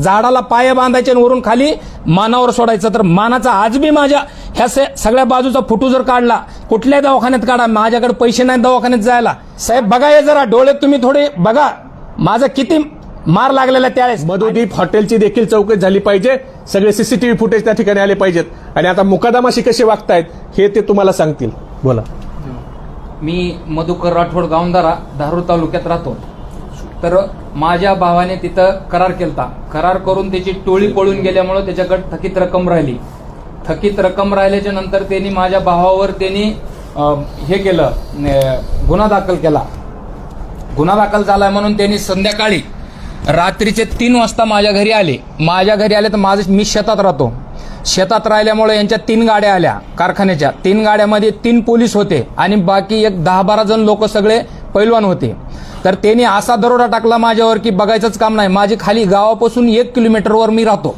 झाडाला पाय बांधायचे आणि वरून खाली मानावर सोडायचं. तर मानाचा आज बी माझ्या ह्या से- सगळ्या बाजूचा फोटो जर काढला कुठल्याही दवाखान्यात काढा माझ्याकडे पैसे नाही दवाखान्यात जायला. साहेब बघा हे जरा डोळे तुम्ही थोडे बघा. माझं किती मार लागलेला आहे त्यावेळेस. मधुदीप हॉटेलची देखील चौकशी झाली पाहिजे. सगळे सीसीटीव्ही फुटेज त्या ठिकाणी आले पाहिजेत. आणि आता मुकादमाशी कसे वागतायत हे ते तुम्हाला सांगतील. बोला. मी मधुकर राठोड गावंदारा धारूर तालुक्यात राहतो. तर माझ्या भावाने तिथं करार केलता. करार करून त्याची टोळी पळून गेल्यामुळे त्याच्याकडे थकीत रक्कम राहिली. थकीत रक्कम राहिल्याच्या नंतर त्यांनी माझ्या भावावर त्यांनी हे केलं गुन्हा दाखल केला. गुन्हा दाखल झालाय म्हणून त्यांनी संध्याकाळी रात्रीचे तीन वाजता माझ्या घरी आले. माझ्या घरी आले तर माझं मी शेतात राहतो. शेतात राहिल्यामुळे यांच्या तीन गाड्या आल्या कारखान्याच्या. तीन गाड्यामध्ये तीन पोलीस होते आणि बाकी एक दहा बारा जण लोक सगळे पैलवान होते. तर त्याने असा दरोडा टाकला माझ्यावर की बघायचंच काम नाही. माझी खाली गावापासून एक किलोमीटरवर मी राहतो.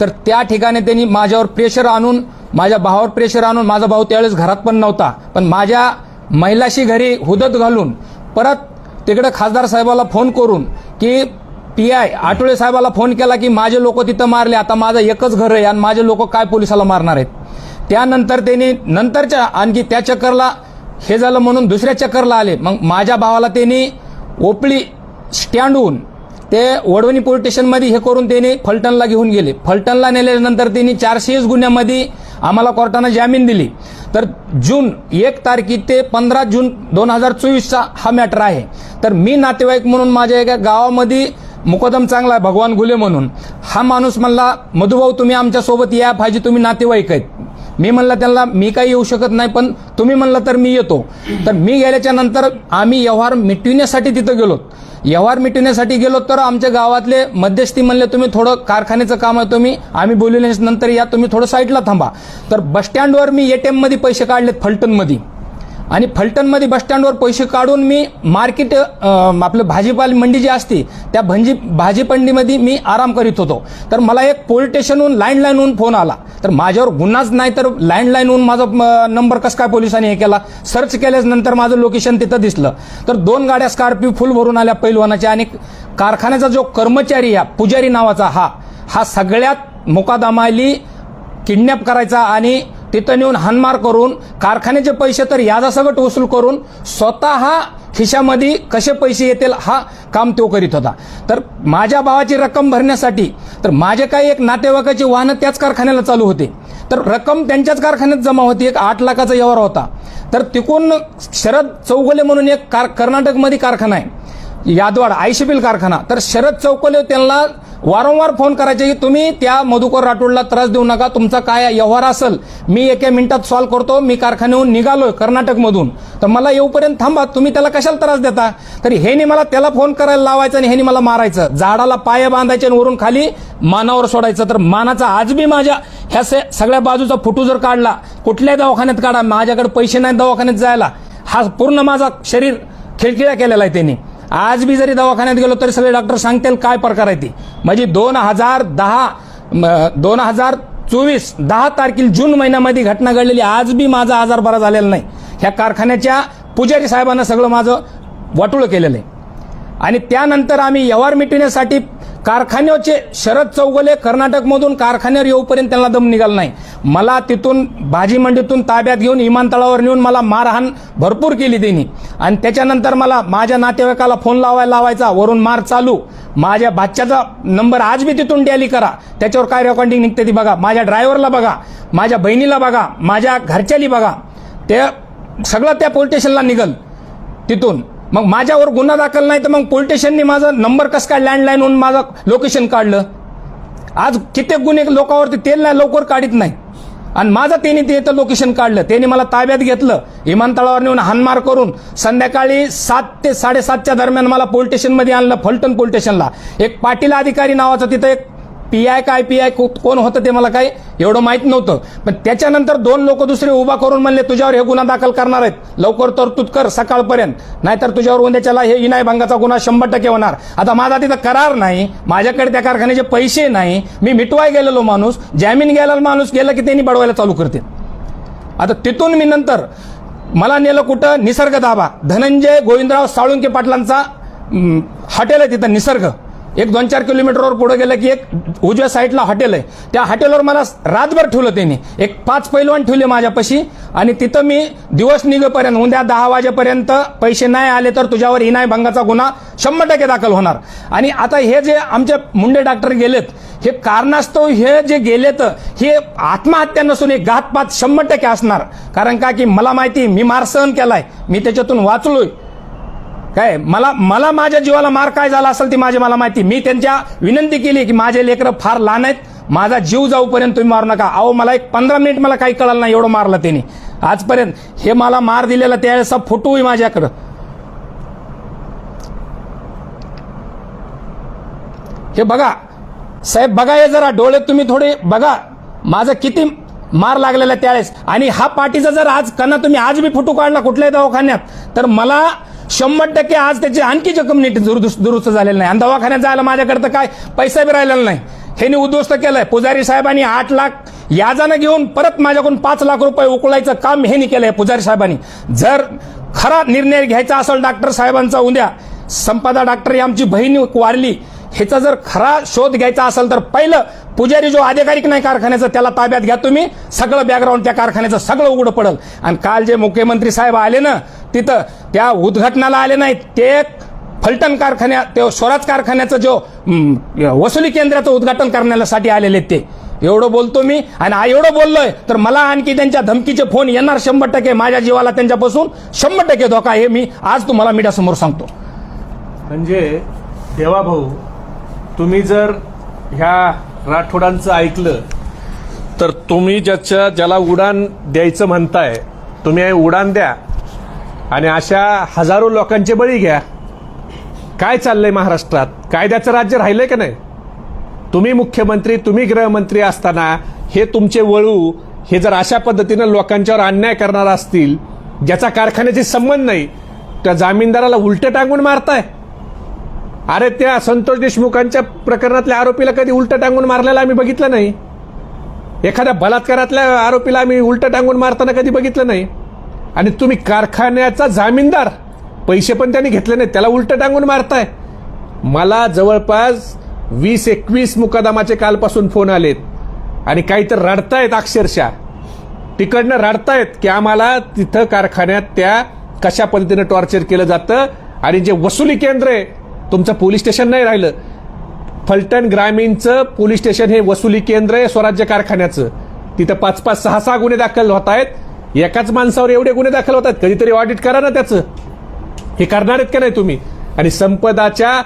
तर त्या ठिकाणी त्यांनी माझ्यावर प्रेशर आणून माझ्या भावावर प्रेशर आणून माझा भाऊ त्यावेळेस घरात पण नव्हता. पण माझ्या महिलाशी घरी हुदत घालून परत तिकडे खासदार साहेबाला फोन करून की पी आय आठवले साहेबाला फोन केला की माझे लोक तिथं मारले. आता माझं एकच घर आहे आणि माझे लोक काय पोलिसाला मारणार आहेत? त्यानंतर त्यांनी नंतरच्या आणखी त्या चक्करला हे झालं म्हणून दुसऱ्या चक्करला आले. मग माझ्या भावाला त्यांनी ओपळी स्टँडहून ते वडवणी पोलीस स्टेशनमध्ये हे करून त्यांनी फलटणला घेऊन गेले. फलटणला नेल्यानंतर त्यांनी चारशे गुन्ह्यामध्ये आम्हाला कोर्टानं जामीन दिली. तर जून एक तारखे ते पंधरा जून दोन हजार चोवीसचा हा मॅटर आहे. तर मी नातेवाईक म्हणून माझ्या एका गावामध्ये मुकदम चांगला आहे भगवान गुले म्हणून. हा माणूस म्हणला मधुभाऊ तुम्ही आमच्यासोबत या पाहिजे तुम्ही नातेवाईक आहेत. मी म्हणलं त्यांना मी काही येऊ शकत नाही पण तुम्ही म्हणलं तर मी येतो. तर मी गेल्याच्यानंतर आम्ही व्यवहार मिटविण्यासाठी तिथं गेलो. व्यवहार मिटविण्यासाठी गेलो तर आमच्या गावातले मध्यस्थी म्हणले तुम्ही थोडं कारखान्याचं काम आहे तुम्ही आम्ही बोलवल्याच्या नंतर या तुम्ही थोडं साईडला थांबा. तर बसस्टँडवर मी एटीएममध्ये पैसे काढलेत फलटणमध्ये. आणि फलटणमध्ये बसस्टँडवर पैसे काढून मी मार्केट आपलं भाजीपाल मंडी जी असते त्या भंजी भाजीपंडीमध्ये मी आराम करीत होतो. तर मला एक पोलीस स्टेशनहून लँडलाईनहून फोन आला. तर माझ्यावर गुन्हाच नाही तर लँडलाईनहून माझा नंबर कसं काय पोलिसांनी हे केला? सर्च केल्याच नंतर माझं लोकेशन तिथं दिसलं. तर दोन गाड्या स्कॉर्पिओ फुल भरून आल्या पैलवानाच्या आणि कारखान्याचा जो कर्मचारी हा पुजारी नावाचा हा हा सगळ्यात मुकादामाली किडनॅप करायचा आणि तिथं नेऊन हानमार करून कारखान्याचे पैसे तर याजासकट वसूल करून स्वतः खिशामध्ये कसे पैसे येतील हा काम तो करीत होता. तर माझ्या भावाची रक्कम भरण्यासाठी तर माझे काही एक नातेवाईकाची वाहनं त्याच कारखान्याला चालू होते. तर रक्कम त्यांच्याच कारखान्यात जमा होती एक आठ लाखाचा व्यवहार होता. तर तिकून शरद चौगले म्हणून एक कार कर्नाटकमध्ये कारखाना आहे यादवाड आयशीपील कारखाना. तर शरद चौकले त्यांना वारंवार फोन करायचे की तुम्ही त्या मधुकर राठोडला त्रास देऊ नका तुमचा काय व्यवहार असेल मी एका मिनिटात सॉल्व्ह करतो मी कारखान्याहून निघालोय कर्नाटकमधून. तर मला येऊपर्यंत थांबा तुम्ही त्याला कशाला त्रास देता? तरी हेने मला त्याला फोन करायला लावायचं आणि हेने मला मारायचं. झाडाला पाय बांधायचे आणि वरून खाली मानावर सोडायचं. तर मानाचा आज बी माझ्या ह्या से- सगळ्या बाजूचा फोटो जर काढला कुठल्याही दवाखान्यात काढा? माझ्याकडे पैसे नाही दवाखान्यात जायला. हा पूर्ण माझा शरीर खिळखिळा केलेला आहे त्यांनी. आज बी जरी दवाखान्यात गेलो तरी सगळे डॉक्टर सांगतील काय प्रकार आहे ती. म्हणजे दोन हजार दहा दोन हजार चोवीस दहा तारखेला जून महिन्यामध्ये घटना घडलेली आज बी माझा आजार बरा झालेला नाही. ह्या कारखान्याच्या पुजारी साहेबांना सगळं माझं वाटूळ केलेलं आहे. आणि त्यानंतर आम्ही व्यवहार मिटविण्यासाठी कारखान्याचे शरद चौगले कर्नाटकमधून कारखान्यावर येऊपर्यंत त्यांना दम निघाला नाही. मला तिथून भाजी मंडीतून ताब्यात घेऊन विमानतळावर नेऊन मला मारहाण भरपूर केली त्यांनी. आणि त्याच्यानंतर मला माझ्या नातेवाईकाला फोन लावायला लावायचा वरून मार चालू. माझ्या बादशाचा नंबर आज बी तिथून डॅली करा. त्याच्यावर काय रेकॉर्डिंग निघते ती बघा. माझ्या ड्रायव्हरला बघा. माझ्या बहिणीला बघा. माझ्या घरच्याली बघा. ते सगळं त्या पोलीस स्टेशनला निघल तिथून. मग माझ्यावर गुन्हा दाखल नाही तर मग पोलीस स्टेशननी माझा नंबर कसं काय लँडलाईनहून माझं लोकेशन काढलं? आज कित्येक गुन्हे लोकांवरती तेल नाही लवकर काढीत नाही. आणि माझं त्यांनी ते इथं लोकेशन काढलं. त्यांनी मला ताब्यात घेतलं. विमानतळावर नेऊन हानमार करून संध्याकाळी सात ते साडेसातच्या दरम्यान मला पोलीस स्टेशनमध्ये आणलं फलटण पोलीस स्टेशनला. एक पाटील अधिकारी नावाचं तिथं एक पी आय काय पी आय कोण होतं ते मला काही एवढं माहीत नव्हतं. पण त्याच्यानंतर दोन लोक दुसरे उभा करून म्हणले तुझ्यावर हे गुन्हा दाखल करणार आहेत. लवकर तरतूद कर सकाळपर्यंत. नाहीतर तुझ्यावर उद्याच्याला हे इनायभंगाचा गुन्हा शंभर टक्के होणार. आता माझा तिथं करार नाही. माझ्याकडे त्या कारखान्याचे पैसे नाही. मी मिटवाय गेलेलो माणूस. जामीन गेलेला माणूस गेला की त्यांनी बडवायला चालू करते आता तिथून मी नंतर मला नेलं कुठं? निसर्ग दाबा धनंजय गोविंदराव साळुंके पाटलांचा हॉटेल आहे तिथं निसर्ग. एक दोन चार किलोमीटरवर पुढे गेलं की एक उजव्या साईडला हॉटेल आहे. त्या हॉटेलवर मला रातभर ठेवलं त्यांनी. एक पाच पैलवान ठेवले माझ्यापाशी आणि तिथं मी दिवस निघेपर्यंत उद्या दहा वाजेपर्यंत पैसे नाही आले तर तुझ्यावर इनाय भंगाचा गुन्हा शंभर टक्के दाखल होणार. आणि आता हे जे आमचे मुंडे डॉक्टर गेलेत हे कारणास्तव हे जे गेलेत हे आत्महत्या नसून एक घातपात शंभर टक्के असणार. कारण का की मला माहिती मी मार सहन केलाय मी त्याच्यातून वाचलोय. काय मला मला माझ्या जीवाला मार काय झाला असेल ती माझी मला माहिती. मी त्यांच्या विनंती केली की माझे लेकरं फार लहान आहेत माझा जीव जाऊपर्यंत तुम्ही मारू नका. अहो मला एक पंधरा मिनिट मला काही कळलं नाही एवढं मारलं त्यांनी. आजपर्यंत हे मला मार दिलेला त्यावेळेस फोटो होई माझ्याकडं. हे बघा साहेब बघा हे जरा डोळे तुम्ही थोडे बघा माझं किती मार लागलेला त्यावेळेस. आणि हा पाठीचा जर आज कना तुम्ही आज बी फोटो काढला कुठल्याही दवाखान्यात तर मला शंभर टक्के आज त्याची आणखी जखम नीट दुरुस्त दुरुस्त झालेलं नाही. आणि दवाखान्यात जायला माझ्याकडे तर काय? पैसा बी राहिलेला नाही. ह्यांनी उद्ध्वस्त केलंय. पुजारी साहेबांनी आठ लाख याजानं घेऊन परत माझ्याकडून पाच लाख रुपये उकळायचं काम हे केलंय पुजारी साहेबांनी. जर खरा निर्णय घ्यायचा असेल डॉक्टर साहेबांचा उद्या संपदा डॉक्टर ही आमची बहीण वारली ह्याचा जर खरा शोध घ्यायचा असेल तर पहिलं पुजारी जो अधिकारिक नाही कारखान्याचं त्याला ताब्यात घ्या तुम्ही. सगळं बॅकग्राऊंड त्या कारखान्याचं सगळं उघडं पडल. आणि काल जे मुख्यमंत्री साहेब आले ना तिथं त्या उद्घाटनाला आले नाहीत. ते फलटण कारखान्या ते स्वराज कारखान्याचं जो वसुली केंद्राचं उद्घाटन करण्यासाठी आलेले ते. एवढं बोलतो मी. आणि एवढं बोललोय तर मला आणखी त्यांच्या धमकीचे फोन येणार शंभर टक्के माझ्या जीवाला त्यांच्यापासून शंभर टक्के धोका हे मी आज तुम्हाला मीडियासमोर सांगतो. म्हणजे देवा भाऊ तुम्ही जर ह्या राठोडांचं ऐकलं तर तुम्ही ज्याच्या ज्याला उडान द्यायचं म्हणताय तुम्ही उडान द्या. आणि अशा हजारो लोकांचे बळी घ्या. काय चाललंय महाराष्ट्रात? कायद्याचं राज्य राहिलंय का नाही? तुम्ही मुख्यमंत्री तुम्ही गृहमंत्री असताना हे तुमचे वळू हे जर अशा पद्धतीनं लोकांच्यावर अन्याय करणार असतील ज्याचा कारखान्याशी संबंध नाही त्या जामीनदाराला उलट टांगून मारताय. अरे त्या संतोष देशमुखांच्या प्रकरणातल्या आरोपीला कधी उलट टांगून मारलेला आम्ही बघितलं नाही. एखाद्या बलात्कारातल्या आरोपीला आम्ही उलट टांगून मारताना कधी बघितलं नाही. आणि तुम्ही कारखान्याचा जामीनदार पैसे पण त्यांनी घेतले नाही त्याला उलट टांगून मारताय. मला जवळपास वीस एकवीस मुकादामाचे कालपासून फोन आलेत. आणि काही तर रडतायत अक्षरशः. तिकडनं रडतायत की आम्हाला तिथं कारखान्यात त्या कशा पद्धतीनं टॉर्चर केलं जातं आणि जे वसुली केंद्र आहे तुमचं पोलीस स्टेशन नाही राहिलं. फलटण ग्रामीणचं पोलीस स्टेशन हे वसुली केंद्र आहे स्वराज्य कारखान्याचं. तिथं पाच पाच सहा सहा गुन्हे दाखल होत आहेत. एकाच माणसावर एवढे गुन्हे दाखल होत आहेत. कधीतरी ऑडिट करा ना त्याचं. हे करणार आहेत का नाही तुम्ही? आणि संपदाच्या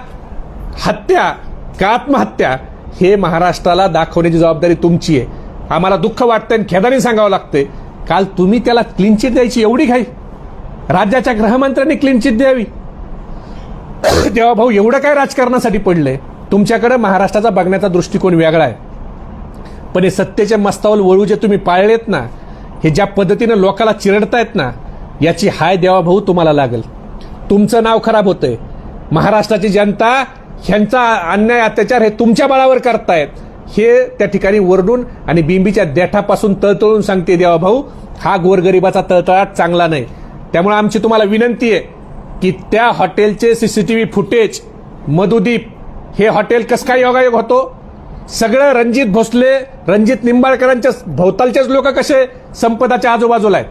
हत्या का आत्महत्या हे महाराष्ट्राला दाखवण्याची जबाबदारी तुमची आहे. आम्हाला दुःख वाटतं आणि खेदाने सांगावं लागतंय. काल तुम्ही त्याला क्लीन चिट द्यायची एवढी घाई. राज्याच्या गृहमंत्र्यांनी क्लीन चिट द्यावी. तेव्हा भाऊ एवढं काय राजकारणासाठी पडलंय? तुमच्याकडे महाराष्ट्राचा बघण्याचा दृष्टिकोन वेगळा आहे. पण हे सत्तेच्या मस्तावल वळू जे तुम्ही पाळलेत ना हे ज्या पद्धतीनं लोकाला चिरडतायत ना याची हाय देवा भाऊ तुम्हाला लागेल. तुमचं नाव खराब होतंय. महाराष्ट्राची जनता ह्यांचा अन्याय अत्याचार हे तुमच्या बळावर करतायत. हे त्या ठिकाणी वरडून आणि बिंबीच्या देठापासून तळतळून सांगते देवा भाऊ हा गोरगरिबाचा तळतळाट चांगला नाही. त्यामुळे आमची तुम्हाला विनंती आहे की त्या हॉटेलचे C C T V footage Madhudeep हे हॉटेल कसं काय योगायोग होतो? सगळं रणजित भोसले रणजित निंबाळकरांच्या भोवतालचेच लोक कसे संपदाच्या आजूबाजूला आहेत?